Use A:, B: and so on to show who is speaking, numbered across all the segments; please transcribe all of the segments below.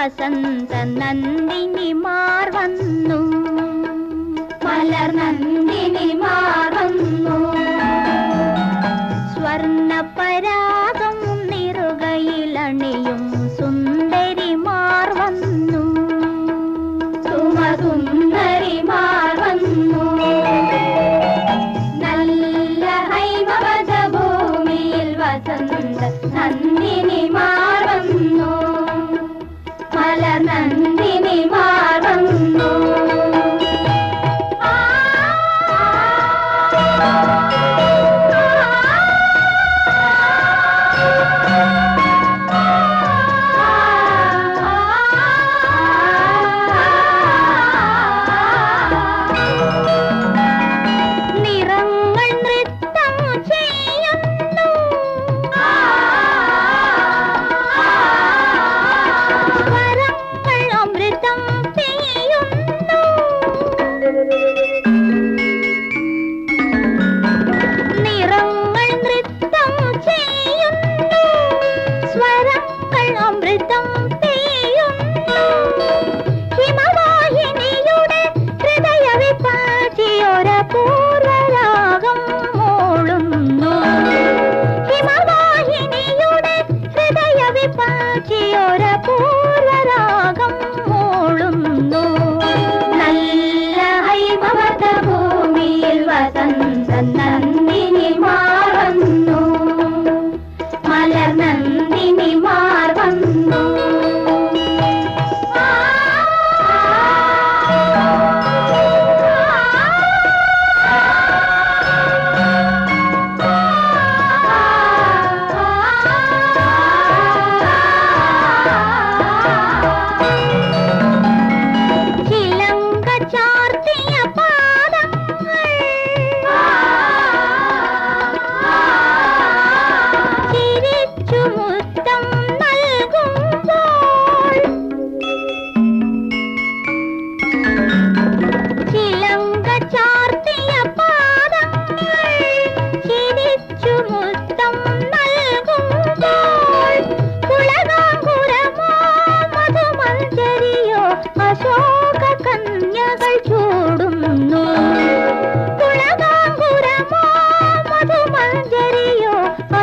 A: വസന്ത നന്ദിനി മാർ വന്നു. മലർ നന്ദിനി മാർ വന്നു. സ്വർണ പരാഗം നിറുകയിലണിയും സു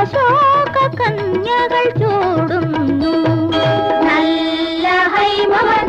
A: അശോക കന്യകൾ ചോടുന്നു. നല്ല ഹൈമവൻ